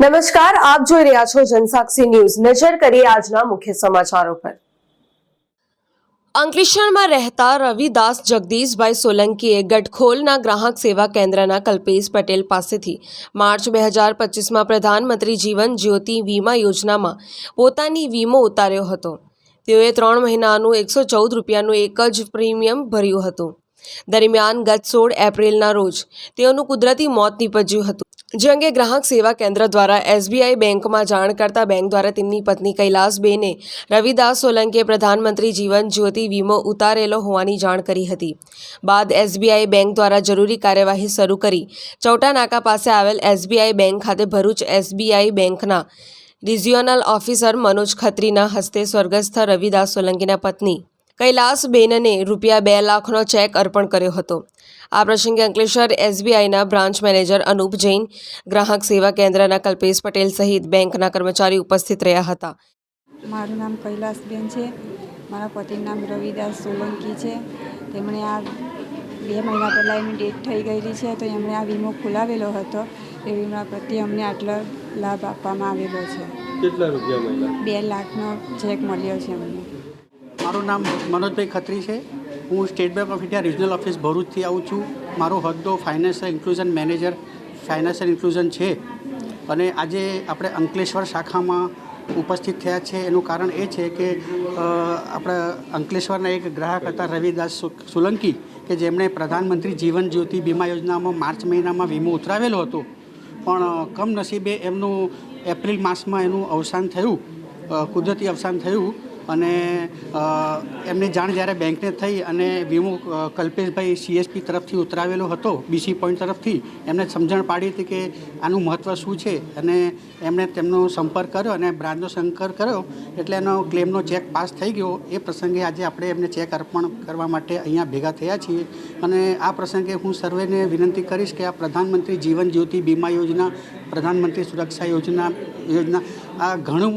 નમસ્કાર, આપ જોઈ રહ્યા છો જનસાક્ષી ન્યૂઝ. નજર કરીએ આજના મુખ્ય સમાચારો પર. અંકલેશ્વરમાં રહેતા રવિદાસ જગદીશભાઈ સોલંકીએ ગટખોલના ગ્રાહક સેવા કેન્દ્રના કલ્પેશ પટેલ પાસેથી માર્ચ બે હજાર પચીસમાં પ્રધાનમંત્રી જીવન જ્યોતિ વીમા યોજનામાં પોતાની વીમો ઉતાર્યો હતો. તેઓએ ત્રણ મહિનાનું એકસો ચૌદ રૂપિયાનું એક જ પ્રીમિયમ ભર્યું હતું. દરમિયાન ગત સોળ એપ્રિલના રોજ તેઓનું કુદરતી મોત નીપજ્યું હતું. જે અંગે ગ્રાહક સેવા કેન્દ્ર દ્વારા એસબીઆઈ બેંકમાં જાણ કરતા બેંક દ્વારા તેમની પત્ની કૈલાસબેને રવિદાસ સોલંકીએ પ્રધાનમંત્રી જીવન જ્યોતિ વીમો ઉતારેલો હોવાની જાણ કરી હતી. બાદ એસબીઆઈ બેંક દ્વારા જરૂરી કાર્યવાહી શરૂ કરી. ચૌટા નાકા પાસે આવેલ એસબીઆઈ બેંક ખાતે ભરૂચ એસબીઆઈ બેંકના રિજિયોનલ ઓફિસર મનોજ ખત્રીના હસ્તે સ્વર્ગસ્થ રવિદાસ સોલંકીના પત્ની કૈલાસબેનને રૂપિયા બે લાખનો ચેક અર્પણ કર્યો હતો. આ પ્રસંગે અંકલેશ્વર એસબીઆઈના બ્રાન્ચ મેનેજર અનુપ જૈન ગ્રાહક સેવા કેન્દ્રના કલ્પેશ પટેલ સહિત બેંકના કર્મચારી ઉપસ્થિત રહ્યા હતા. મારું નામ કૈલાસબેન છે. મારા પતિનું નામ રવિદાસ સોલંકી છે. તેમણે આ બે મહિના પહેલાં એમની ડેટ થઈ ગયેલી છે તો એમણે આ વીમો ખોલાવેલો હતો. એ વીમા પ્રત્યે અમને આટલો લાભ આપવામાં આવેલો છે. કેટલા રૂપિયા બે લાખનો ચેક મળ્યો છે અમને. મારું નામ મનોજભાઈ ખત્રી છે. હું State Bank of India regional office ભરૂચથી આવું છું. મારો હોદ્દો financial inclusion manager, financial inclusion છે. અને આજે આપણે અંકલેશ્વર શાખામાં ઉપસ્થિત થયા છે. એનું કારણ એ છે કે આપણા અંકલેશ્વરના એક ગ્રાહક હતા રવિદાસ સોલંકી, કે જેમણે પ્રધાનમંત્રી જીવન જ્યોતિ વીમા યોજનામાં માર્ચ મહિનામાં વીમો ઉતરાવેલો હતો. પણ, કમનસીબે એમનું એપ્રિલ માસમાં એનું અવસાન થયું. કુદરતી અવસાન થયું. અને એમની જાણ જ્યારે બેંકને થઈ અને વીમો કલ્પેશભાઈ સીએસપી તરફથી ઉતરાવેલો હતો, બીસી પોઈન્ટ તરફથી, એમને સમજણ પાડી હતી કે આનું મહત્ત્વ શું છે અને એમણે તેમનો સંપર્ક કર્યો અને બ્રાન્ચનો સંપર્ક કર્યો એટલે એનો ક્લેમનો ચેક પાસ થઈ ગયો. એ પ્રસંગે આજે આપણે એમને ચેક અર્પણ કરવા માટે અહીંયા ભેગા થયા છીએ અને આ પ્રસંગે હું સર્વેને વિનંતી કરીશ કે આ પ્રધાનમંત્રી જીવન જ્યોતિ બીમા યોજના પ્રધાનમંત્રી સુરક્ષા યોજના યોજના. આ ઘણું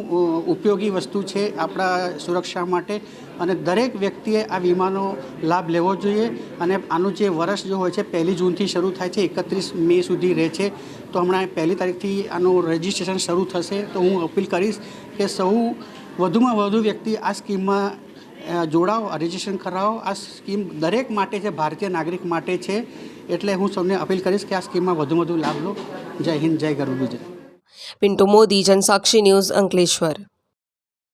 ઉપયોગી વસ્તુ છે આપણા સુરક્ષા માટે અને દરેક વ્યક્તિએ આ વીમાનો લાભ લેવો જોઈએ અને આનું જે વર્ષ જો હોય છે પહેલી જૂનથી શરૂ થાય છે, એકત્રીસ મે સુધી રહે છે. તો હમણાં પહેલી તારીખથી આનું રજિસ્ટ્રેશન શરૂ થશે. તો હું અપીલ કરીશ કે સૌ, વધુમાં વધુ વ્યક્તિ આ સ્કીમમાં જોડાઓ, રજિસ્ટ્રેશન કરાવો. આ સ્કીમ દરેક માટે છે, ભારતીય નાગરિક માટે છે. એટલે હું સૌને અપીલ કરીશ કે આ સ્કીમમાં વધુ વધુ લાભ લો. જય હિન્દ, જય ગરુ પિન્ટુ મોદી, જનસાક્ષી ન્યૂઝ અંકલેશ્વર.